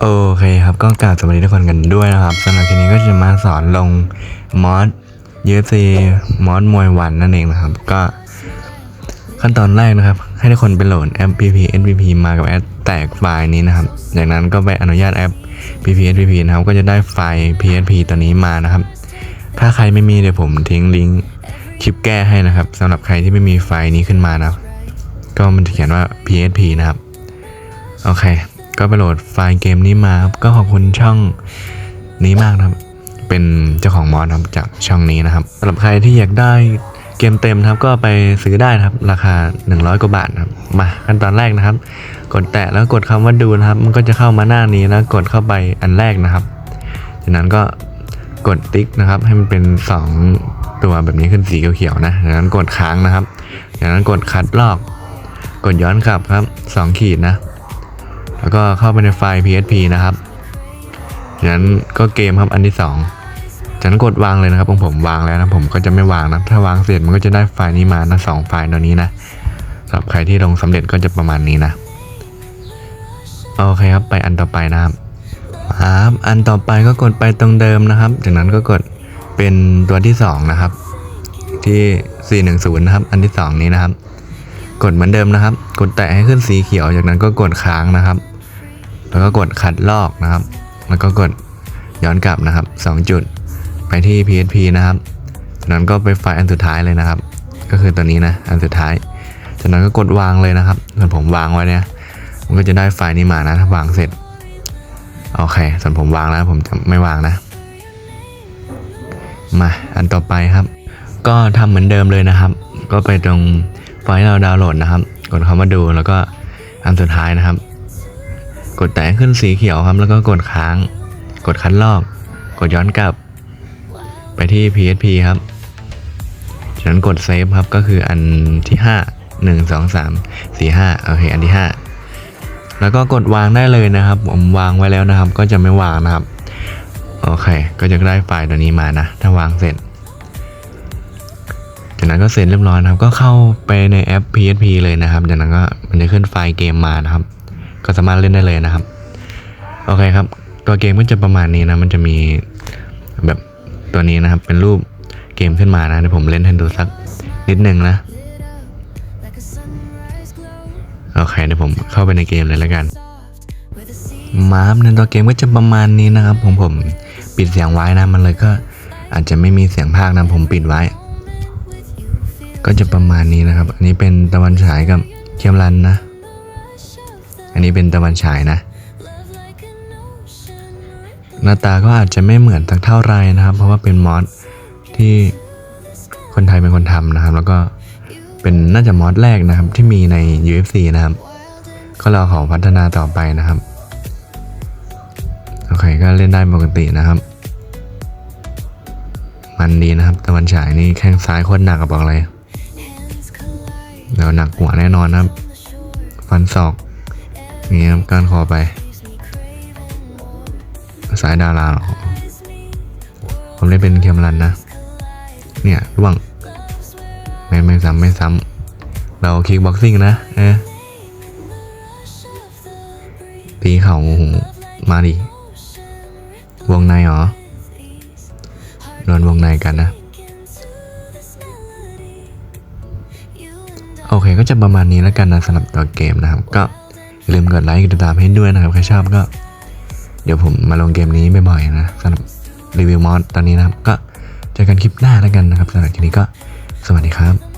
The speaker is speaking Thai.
โอเคครับก็กราบสวัสดีทุกคนกันด้วยนะครับสำหรับคลิปนี้ก็จะมาสอนลงมอส UFC มอสมวยวันนั่นเองนะครับ ก็ขั้นตอนแรกนะครับ ให้ทุกคนไปโหลดแอป PP NPP มากับแอปแตกไฟล์นี้นะครับ จากนั้นก็ไปอนุญาตแอป PP NPP นะครับ ก็จะได้ไฟล์ PSP ตัวนี้มานะครับ ถ้าใครไม่มีเดี๋ยวผมทิ้งลิงก์คลิปแก้ให้นะครับสำหรับใครที่ไม่มีไฟล์นี้ขึ้นมานะก็มันจะเขียนว่า PSP นะครับ โอเค ก็ไปโหลดไฟล์เกมนี้มาครับก็ขอบคุณช่องนี้มากนะครับ เป็นเจ้าของมอดนะครับจากช่องนี้นะครับสำหรับใครที่อยากได้เกมเต็มนะครับก็ไปซื้อได้นะครับ ราคา 100 กว่าบาทครับมาขั้นตอนแรกนะครับ กดแตะแล้วกดคำว่าดูนะครับ มันก็จะเข้ามาหน้านี้แล้วกดเข้าไปอันแรกนะครับ จากนั้นก็กดติ๊กนะครับ ให้มันเป็น 2 ตัวแบบนี้ขึ้นสีเขียวๆนะจากนั้นกดค้างนะครับจากนั้นกดคัดลอก กดย้อนกลับครับ 2 ขีดนะ แล้วก็เข้าไปในไฟล์ PSP นะครับจากนั้นก็เกมครับอันที่ 2จากนั้นกดวางเลยนะครับของผมวางแล้วนะผมก็จะไม่วางนะถ้าวางเสร็จมันก็จะได้ไฟล์นี้มานะสองไฟล์ตัวนี้นะสำหรับใครที่ลงสำเร็จก็จะประมาณนี้นะโอเคครับไปอันต่อไปนะครับครับอันต่อไปก็กดไปตรงเดิมนะครับ จากนั้นก็กดเป็นตัวที่ 2 นะครับ ที่ 410 นะครับ อันที่ 2 นี้นะครับ กดเหมือนเดิมนะครับ กดแตะให้ขึ้นสีเขียว จากนั้นก็กดค้างนะครับ แล้วก็กดคัดลอกนะครับ แล้วก็กดย้อนกลับนะครับ 2 จุดไปที่ PHP นะครับจากนั้นก็ไปไฟล์อันสุดท้ายเลยนะครับ ก็คือตัวนี้นะอันสุดท้าย จากนั้นก็กดวางเลยนะครับส่วนผมวางไว้เนี่ยมันก็จะได้ไฟล์นี้มานะถ้าวางเสร็จโอเคส่วนผมวางแล้วผมจะไม่วางนะ มาอันต่อไปครับ ก็ทำเหมือนเดิมเลยนะครับ ก็ไปตรงไฟล์เราดาวน์โหลดนะครับ กดคำว่าดูแล้วก็อันสุดท้ายนะครับ กดแตะขึ้นสีเขียวครับ แล้วก็กดค้าง กดคัดลอก กดย้อนกลับ ไปที่ PHP ครับจากนั้นกดเซฟครับก็คืออันที่5 1 2 3 4 5โอเคอันที่ 5 แล้วก็กดวางได้เลยนะครับ ผมวางไว้แล้วนะครับ ก็จะไม่วางนะครับโอเค ก็จะได้ไฟล์ตัวนี้มานะ ถ้าวางเสร็จ จากนั้นก็เสร็จเรียบร้อยนะครับ ก็เข้าไปในแอป PSP เลยนะครับ จากนั้นก็มันจะขึ้นไฟล์เกมมานะครับ ก็สามารถเล่นได้เลยนะครับ โอเคครับ ตัวเกมก็จะประมาณนี้นะ มันจะมีแบบตัวนี้นะครับ เป็นรูปเกมขึ้นมานะเดี๋ยวผมเล่นให้ดูสักนิดนึงนะ โอเคเดี๋ยวผมเข้าไปในเกมเลยแล้วกัน มาครับในตัวเกมก็จะประมาณนี้นะครับผมผมปิดเสียงไว้นะ มันเลยก็อาจจะไม่มีเสียงภาคนะผมปิดไว้ ก็จะประมาณนี้นะครับ อันนี้เป็นตะวันฉายกับเคียมรันนะ อันนี้เป็นตะวันฉายนะ หน้าตาก็อาจจะไม่เหมือนสักเท่าไรนะครับ เพราะว่าเป็นมอสที่คนไทยเป็นคนทำนะครับ แล้วก็เป็นน่าจะมอสแรกนะครับที่มีใน UFC นะครับ ก็รอขาพัฒนาต่อไปนะครับโอเคก็เล่นได้ปกตินะครับมันดีนะครับตะวันฉายนี่แข้งซ้ายโคตรหนักกับบอกเลยเดี๋ยวหนักหัวแน่นอนนะครับ ฟันศอก อย่างนี้ครับกานคอไป สายดาราหรอผมเล่นเป็นเคมรันนะ เนี่ยร่วง ไม่ไม่ซ้ำไม่ซ้ำเราคิกบ็อกซิ่งนะเออตีเข่าโอ้โหมาดิ วงในเหรอโดนวงในกันนะ โอเคก็จะประมาณนี้แล้วกันนะสำหรับตัวเกมนะครับก็ อย่าลืมกดไลค์กดติดตามให้ด้วยนะครับ ใครชอบก็ เดี๋ยวผมมาลงเกมนี้บ่อยๆนะสำหรับรีวิวมอดตอนนี้นะครับ ก็เจอกันคลิปหน้าแล้วกันนะครับสำหรับทีนี้ก็สวัสดีครับ